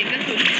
de Cancún.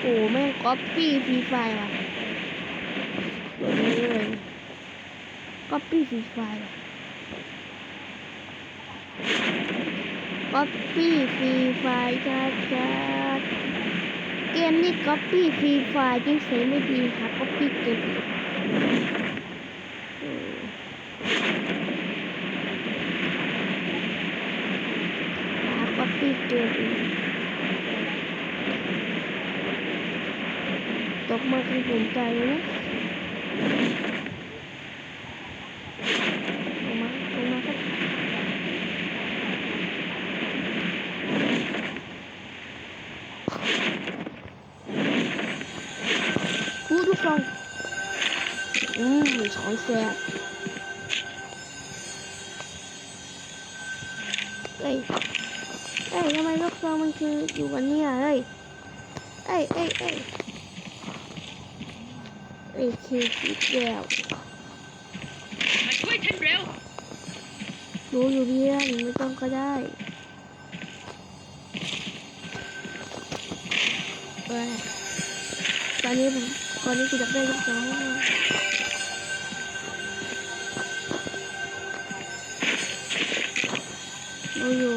โอ้แม่งก๊อปปี้ฟรีไฟว่ะโดนเลยก๊อปปี้ฟรีไฟว่ะก๊อปปี้ฟรีไฟชัดชัดๆเกมนี้ก๊อปปี้ฟรีไฟยิ่งเสียไม่ดีครับก๊อปปี้เกมอีกเออหาก๊อปปี้เกม อีกตกมาคือผมใจเนะลงมาลงมาครับคู่ทุกคนอืมสองแสบเอ้ยเอ้ยทำไมลูกซองมันคืออยู่กันเนี่ยเฮ้ยเอ้ยเอ้ยเอ้ย เอ้ยคือสีแก้วมาช่วยฉันเร็วรู้อยู่เพียงไม่ต้องก็ได้เอ้ยตอนนี้ผมตอนนี้กูอยากได้ลูกซองมากเราอยู่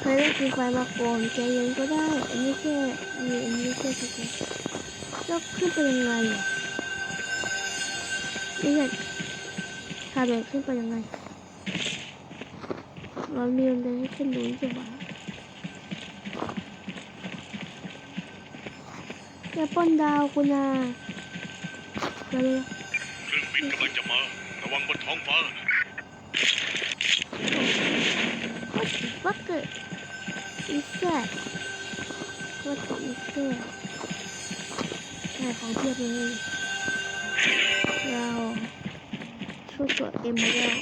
เคยเล่นฟรีไฟมาก่อนใจเย็นก็ได้ อันนี้แค่อันนี้อันนี้แค่สกิล แล้วขึ้นไปยังไงอะนี่ไงทาแบบขึ้นไปยังไงเรามีมันจะให้ขึ้นดูจะบ้าอย่าป้อนดาวคุณอาเร็วเครื่องบินกำลังจะมา ระวังบนท้องฟ้า What the fuck is that What the is that ใช่ของเทียบเลยเราช่วยกดเอ็มมาแล้ว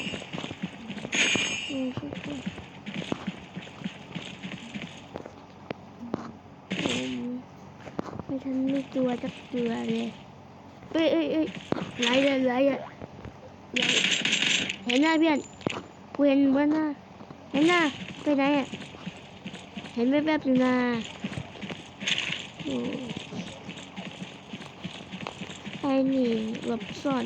อืมช่วยกดอืมไม่ทันไม่ตัวจักเตือเลยเอ้ยเอ้ยเอ้ยไหลเลยไหลอะไหลเห็นหน้าเพื่อนกูเห็นเพื่อนหน้าเห็นหน้าไปไหนอะเห็นแวบๆอยู่นะโอ้ ไอ้นี่หลบซ่อน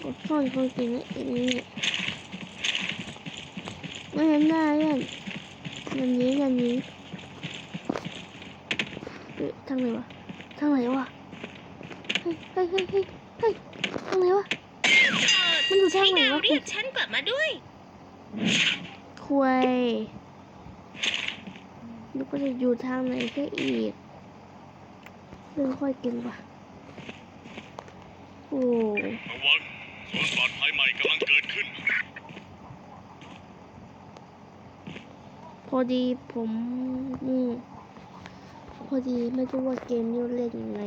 หลบซ่อนคนจริงนะไอ้นี่เนี่ยไม่เห็นหน้าเพื่อนนันนี้นันนี้เอ๊ะทางไหนวะทางไหนวะเฮ้ยเฮ้ยเฮ้ยเฮ้ยเฮ้ยทางไหนวะมันอยู่ทางไหนดาววะเรียกฉันกลับมาด้วยคุย นึกว่าจะอยู่ทางไหนแค่อีกเรื่องค่อยกินว่ะโอ้ระวังโซนปลอดภัยใหม่กำลังเกิดขึ้น พอดีผมอืมพอดีไม่รู้ว่าเกมนี้เล่นยังไง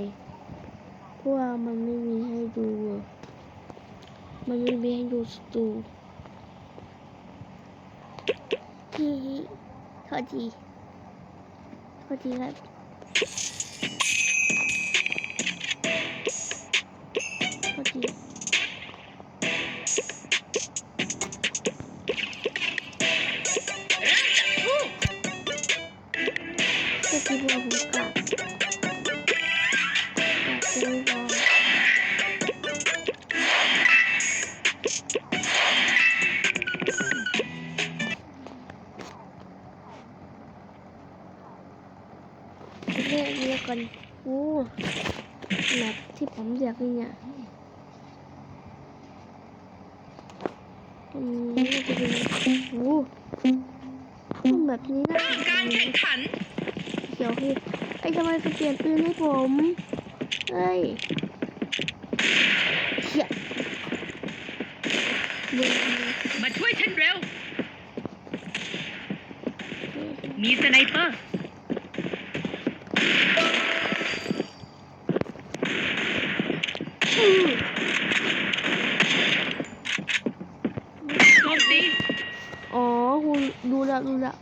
เพราะว่ามันไม่มีให้ดูอะมันไม่มีให้ดูสตูฮิฮิโทษทีโทษที กเรียกกันโอ้แมปที่ผมอยากเล่นเนี่ยอืมน่าจะเป็นโอ้แบบนี้นะเริ่มการแข่งขันเขียวคือไอ้ทำไมไปเปลี่ยนปืนให้ผมเฮ้ยเขียเดี๋ยวมาช่วยฉันเร็ว มีสไนเปอร์ ดูแล้วดูแล้ว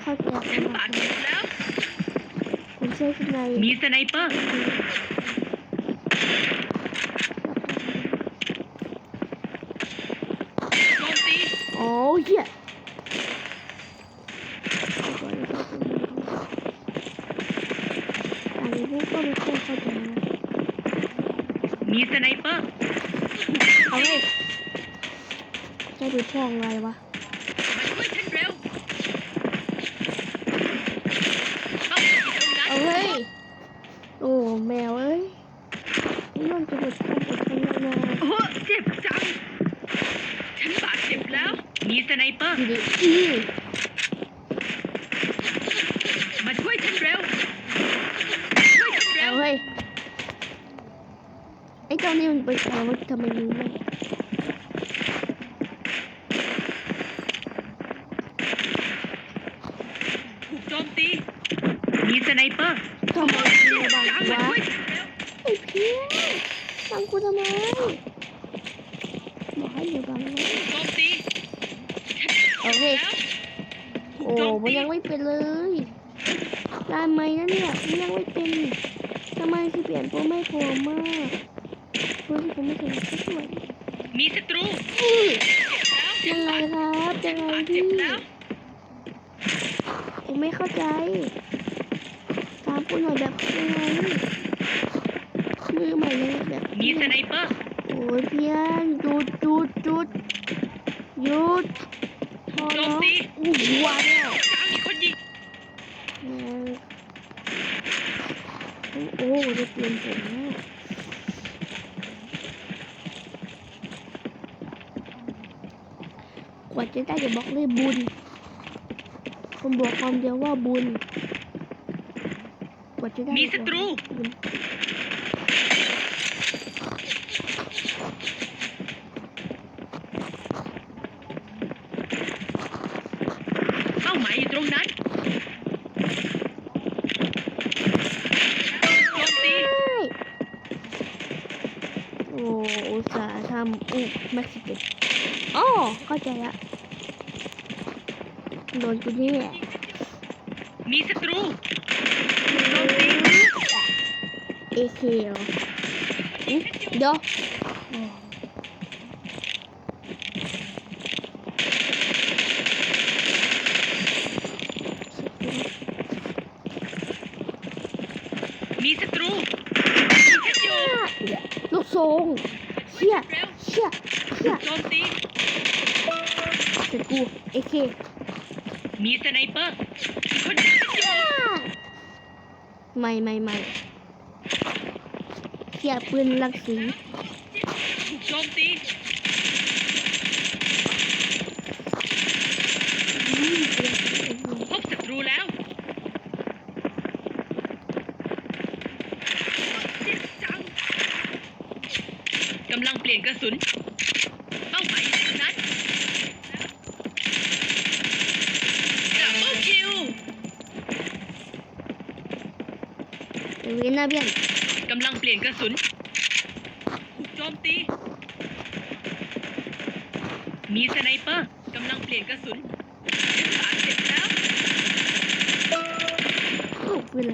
เข้าใจแล้วคุณใช้สไนมีสไนเปอร์อ้ยเหี้อันนี้พวกไม่ค่อยเข้านมีสไนเปอร์เฮ้ยจะดูช่องอะไรวะ มันจะดูช่องอดทนแล้วนะโอ้เจ็บจัง ฉันบาดเจ็บแล้ว มีสไนเปอร์ดีดีอีมาช่วยฉันเร็วช่วยฉันเร็เอาว เฮ้ยไอ้เจ้านี่มันเป็นใครวะทำไมรู้ไหมถูกโจมตี มีสไนเปอร์ทำไมเจ็รู้บบ้างจังมาวะช่วยฉันเร็ว ไอ้เพี้ยบังกูทำไมบอกให้อย่าบังนะโจมตีเอเฮ้ยแล้วโอ้มันยังไม่เป็นเลยได้ไหมนะเนี่ยมันยังไม่เป็นทำไมที่เปลี่ยนตัวไม่พอมากเพื่อนที่ผมไม่เคยสักส่วนมีศัตรูยังไงครับยังไงพี่ผมไม่เข้าใจถามคุณหน่อยแบบยังไง มือใหม่ยังแบบมีสไนเปอร์โอ้ยเพี้ยนหยุดหยุดหยุดหยุดพอแล้วโอ้โหว้าวมีคนยิงโอ้โหจะเปลี่ยนผมแล้วกว่าจะได้จะบอกเลยบุญคนบอกความเดียวว่าบุญกว่าจะได้มีศัตรู เป้าหมายอยู่ตรงนั้นโจมตีโอ้อุตส่าห์ทำอุ๊แม็กซิเกตอ๋อเข้าใจละโดนกูนี่แหละมีศัตรูโจมตีเอเคเหรออุ๊ย เดี๋ยวโอ้มีศัตรูยิงฉันอยู่ลูกทรงเชี่ยเร็วเชี่ยเชี่ยโจมตีเสร็จกูเอเคมีสไนเปอร์มีคนยิงฉันอยู่ไม่ไม่ไม่ เชี่ยปืนลังสีถูกโจมตีอืมปืนพบศัตรูแล้วเจ็บจังกำลังเปลี่ยนกระสุนเป้าหมายอยู่ตรงนั้นดับเบิลคิวเดี๋ยวเว้นหน้าเบี้ยน กำลังเปลี่ยนกระสุนถูกโจมตี มีสไนเปอร์กำลังเปลี่ยนกระสุนฉันบาดเจ็บแล้วโอ้ปืนอะไร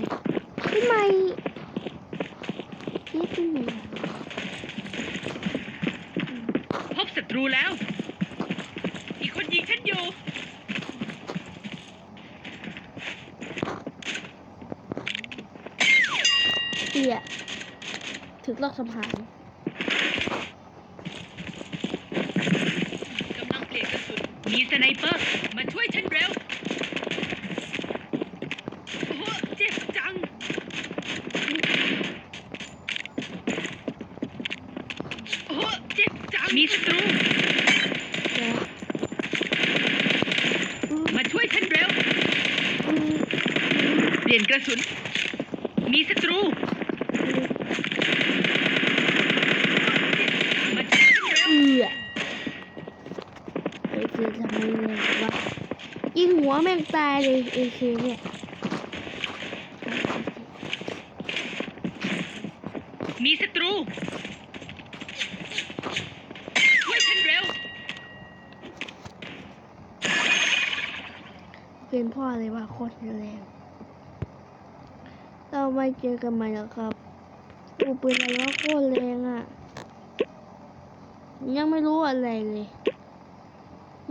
ปืนใหม่เชี่ยปืนใหม่พบศัตรูแล้วมีคนยิงฉันอยู่ เชี่ย ถึกลอกสะพานกำลังเปลี่ยนกระสุนมีสไนเปอร์ มาช่วยฉันเร็ว โอ้โหเจ็บจัง โอ้โหเจ็บจัง มีศัตรูแกอืมมาช่วยฉันเร็ว อืมเปลี่ยนกระสุน มีศัตรูมาช่วยฉันเร็ว เอือเอเคทำไมแรงวะ ยิงหัวแม่งตายเลยเอเคเนี่ยมีศัตรูช่วยฉันเร็วเป็นพ่อเลยว่าโคตรแรงเราไม่เจอกันใหม่แล้วครับกูปืนอะไรว่าโคตรแรงอะ ยังไม่รู้อะไรเลย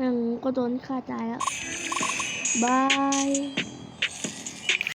ยังก็โดนฆ่าตายแล้ว บาย